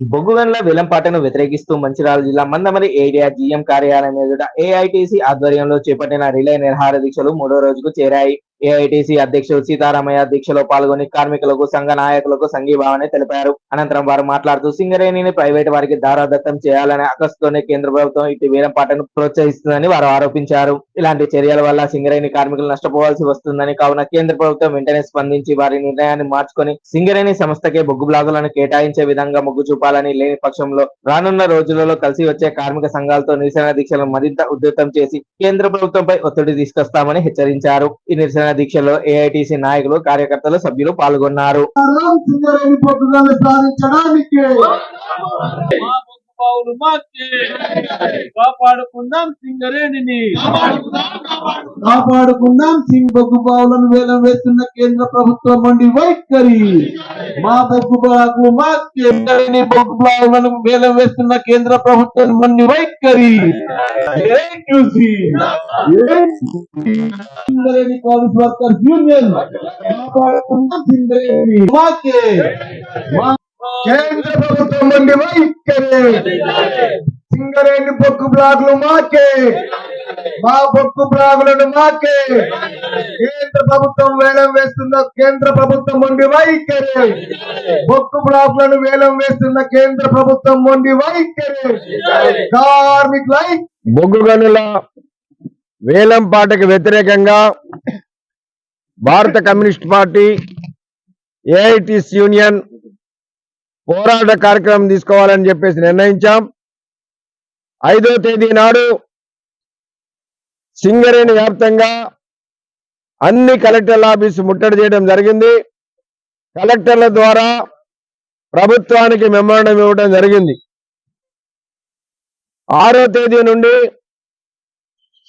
బొగ్గుగన్ల వేలంపాటను వ్యతిరేకిస్తూ మంచిరాల జిల్లా Mandamarri area GM కార్యాలయం ఎదుట ఏఐటీసీ ఆధ్వర్యంలో చేపట్టిన రిలే నిర్హార దీక్షలు మూడో రోజుకు చేరాయి. ఏఐటిసి అధ్యక్షుడు సీతారామయ్య దీక్షలో పాల్గొని కార్మికులకు సంఘ నాయకులకు సంఘీభావాన్ని తెలిపారు. అనంతరం వారు మాట్లాడుతూ సింగరేణిని ప్రైవేట్ వారికి దారాదత్తం చేయాలనే అకస్తోనే కేంద్ర ప్రభుత్వం ఇటు వీరంపాటను ప్రోత్సహిస్తుందని వారు ఆరోపించారు. ఇలాంటి చర్యల వల్ల సింగరేణి కార్మికులు నష్టపోవాల్సి వస్తుందని కావున కేంద్ర ప్రభుత్వం వెంటనే స్పందించి వారి నిర్ణయాన్ని మార్చుకొని సింగరేణి సంస్థకే బొగ్గు బ్లాగులను కేటాయించే విధంగా మొగ్గు చూపాలని లేని పక్షంలో రానున్న రోజులలో కలిసి వచ్చే కార్మిక సంఘాలతో నిరసన దీక్షలను మరింత ఉధృతం చేసి కేంద్ర ప్రభుత్వంపై ఒత్తిడి తీసుకొస్తామని హెచ్చరించారు. ఈ నిరసన దీక్షలో ఏఐటిసి నాయకులు కార్యకర్తలు సభ్యులు పాల్గొన్నారు. సింగరేణి పొద్దుగాలు సాధించడానికి మా బొగ్గు బావులు మాకే కాపాడుకుందాం. సింగరేణిని కాపాడుకుందాం సింగ్ బొగ్గు బావులను వేలం వేస్తున్న కేంద్ర ప్రభుత్వం మండి వైఖరి. మా బొగ్గు బాగు మా సింగరేణి బొగ్గు బావులను వేలం వేస్తున్న కేంద్ర ప్రభుత్వం మండి వైఖరి. Singareni college workers union. కాపాడుకుందాం సింగరేణి. మాకే మా కేంద్ర ప్రభుత్వం నుండి వైఖరి. సింగరేణి పొక్కు బ్లాగులు మాకే. మా బొగ్గు బ్లాగులను మాకే. కేంద్ర ప్రభుత్వం వేలం వేస్తున్న కేంద్ర ప్రభుత్వం నుండి వైఖరి. బొగ్గు బ్లాకులను వేలం వేస్తున్న కేంద్ర ప్రభుత్వం నుండి వైఖరి. కార్మికుల బొగ్గు గనుల వేలం పాటకు వ్యతిరేకంగా భారత కమ్యూనిస్ట్ పార్టీ ఏఐటిస్ యూనియన్ పోరాట కార్యక్రమం తీసుకోవాలని చెప్పేసి నిర్ణయించాం. ఐదో తేదీ నాడు సింగరేణి వ్యాప్తంగా అన్ని కలెక్టర్ల ఆఫీసు ముట్టడి చేయడం జరిగింది. కలెక్టర్ల ద్వారా ప్రభుత్వానికి మెమోరండం ఇవ్వడం జరిగింది. ఆరో తేదీ నుండి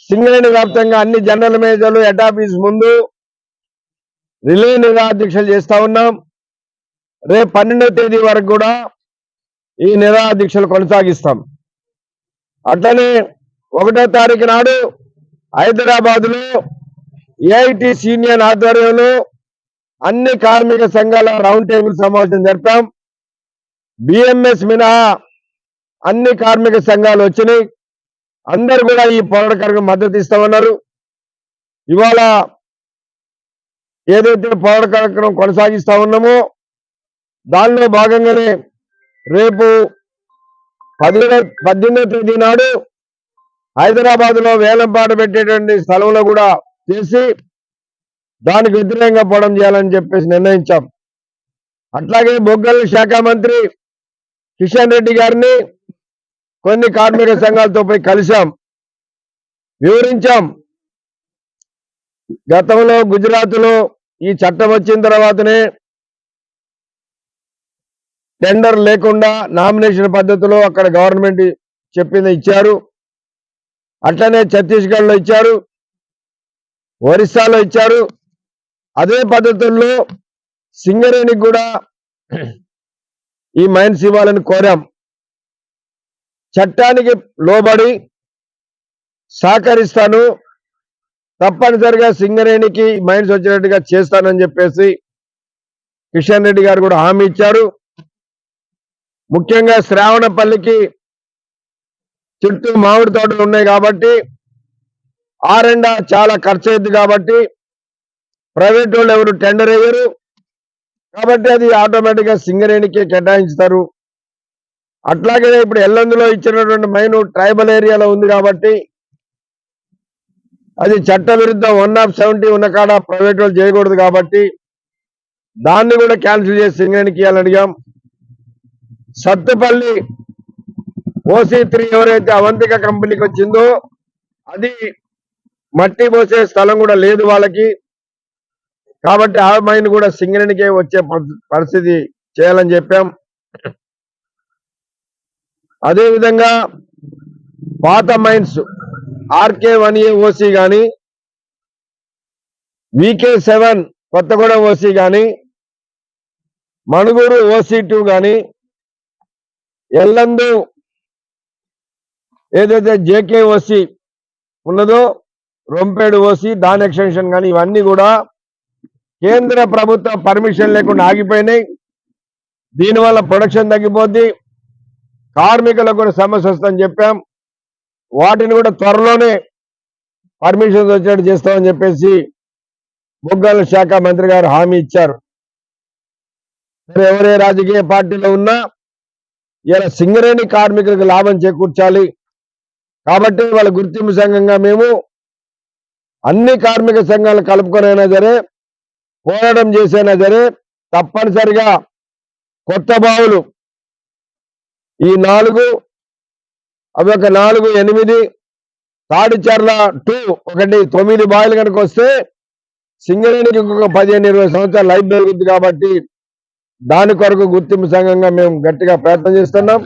సింగరేణి వ్యాప్తంగా అన్ని జనరల్ మేనేజర్లు హెడ్ ఆఫీస్ ముందు రిలే నిరాధ్యక్షలు చేస్తా ఉన్నాం. రేపు పన్నెండవ తేదీ వరకు కూడా ఈ నిరాదీక్షలు కొనసాగిస్తాం. అట్లనే ఒకటో తారీఖు నాడు హైదరాబాద్లో ఏఐటి సీనియర్ ఆధ్వర్యంలో అన్ని కార్మిక సంఘాల రౌండ్ టేబుల్ సమావేశం జరిపాం. బిఎంఎస్ మినహా అన్ని కార్మిక సంఘాలు వచ్చినాయి. అందరు కూడా ఈ పోరాట కార్యక్రమం మద్దతు ఇస్తామన్నారు. ఇవాళ ఏదైతే పోరాట కార్యక్రమం కొనసాగిస్తా ఉన్నామో దానిలో భాగంగానే రేపు పదిహేను పద్దెనిమిదో తేదీ నాడు హైదరాబాద్లో వేలంపాట పెట్టేటువంటి స్థలంలో కూడా చేసి దానికి వ్యతిరేకంగా పోవడం చేయాలని చెప్పేసి నిర్ణయించాం. అట్లాగే బొగ్గల శాఖ మంత్రి కిషన్ రెడ్డి గారిని కొన్ని కార్మిక సంఘాలతో పోయి కలిశాం. వివరించాం. గతంలో గుజరాత్లో ఈ చట్టం వచ్చిన తర్వాతనే టెండర్ లేకుండా నామినేషన్ పద్ధతిలో అక్కడ గవర్నమెంట్ చెప్పింది ఇచ్చారు. అట్లనే ఛత్తీస్గఢ్లో ఇచ్చారు. ఒరిస్సాలో ఇచ్చారు. అదే పద్ధతుల్లో సింగరేణికి కూడా ఈ మైన్స్ ఇవ్వాలని కోరాం. చట్టానికి లోబడి సహకరిస్తాను. తప్పనిసరిగా సింగరేణికి మైండ్స్ వచ్చినట్టుగా చేస్తానని చెప్పేసి కిషన్ రెడ్డి గారు కూడా హామీ ఇచ్చారు. ముఖ్యంగా శ్రావణపల్లికి చుట్టూ మామిడి తోటలు ఉన్నాయి కాబట్టి ఆరెండా చాలా ఖర్చు అయింది కాబట్టి ప్రైవేట్ వాళ్ళు ఎవరు టెండర్ వేయరు. కాబట్టి అది ఆటోమేటిక్గా సింగరేణికి కేటాయించుతారు. అట్లాగే ఇప్పుడు ఎల్లందులో ఇచ్చినటువంటి మైను ట్రైబల్ ఏరియాలో ఉంది కాబట్టి అది చట్ట విరుద్ధం వన్ ఆఫ్ సెవెంటీ ఉన్న కాడ ప్రైవేట్ వాళ్ళు చేయకూడదు కాబట్టి దాన్ని కూడా క్యాన్సిల్ చేసి సింగరేణికి ఇవ్వాలని అడిగాం. సత్తుపల్లి ఓసీ త్రీ ఎవరైతే అవంతిక కంపెనీకి వచ్చిందో అది మట్టి పోసే స్థలం కూడా లేదు వాళ్ళకి. కాబట్టి ఆ మైన్ కూడా సింగరేణికే వచ్చే పరి- పరిస్థితి చేయాలని చెప్పాం. అదేవిధంగా పాత mines RK one A OC కానీ వికే సెవెన్ కొత్తగూడెం ఓసీ కానీ మణుగూరు ఓసీ టూ కానీ ఎల్లందు ఏదైతే జేకే ఓసి ఉన్నదో రొంపేడు ఓసి దాని ఎక్స్టెన్షన్ కానీ ఇవన్నీ కూడా కేంద్ర ప్రభుత్వ పర్మిషన్ లేకుండా ఆగిపోయినాయి. దీనివల్ల ప్రొడక్షన్ తగ్గిపోద్ది. కార్మికులకు కూడా సమస్య వస్తుందని చెప్పాం. వాటిని కూడా త్వరలోనే పర్మిషన్స్ వచ్చేట్టు చేస్తామని చెప్పేసి బొగ్గాల శాఖ మంత్రి గారు హామీ ఇచ్చారు. ఎవరే రాజకీయ పార్టీలో ఉన్నా ఇలా సింగరేణి కార్మికులకు లాభం చేకూర్చాలి. కాబట్టి వాళ్ళ గుర్తింపు సంఘంగా మేము అన్ని కార్మిక సంఘాలు కలుపుకొనైనా సరే పోరాటం చేసైనా సరే తప్పనిసరిగా కొత్త బావులు ఈ నాలుగు అవి ఒక నాలుగు ఎనిమిది తాడిచర్ల టూ ఒకటి తొమ్మిది బాయిలు కనుక వస్తే సింగరేణికి ఇంకొక పదిహేను ఇరవై సంవత్సరాలు లైఫ్ పెరుగుతుంది కాబట్టి దాని కొరకు గుర్తింపు సంఘంగా మేము గట్టిగా ప్రయత్నం చేస్తున్నాం.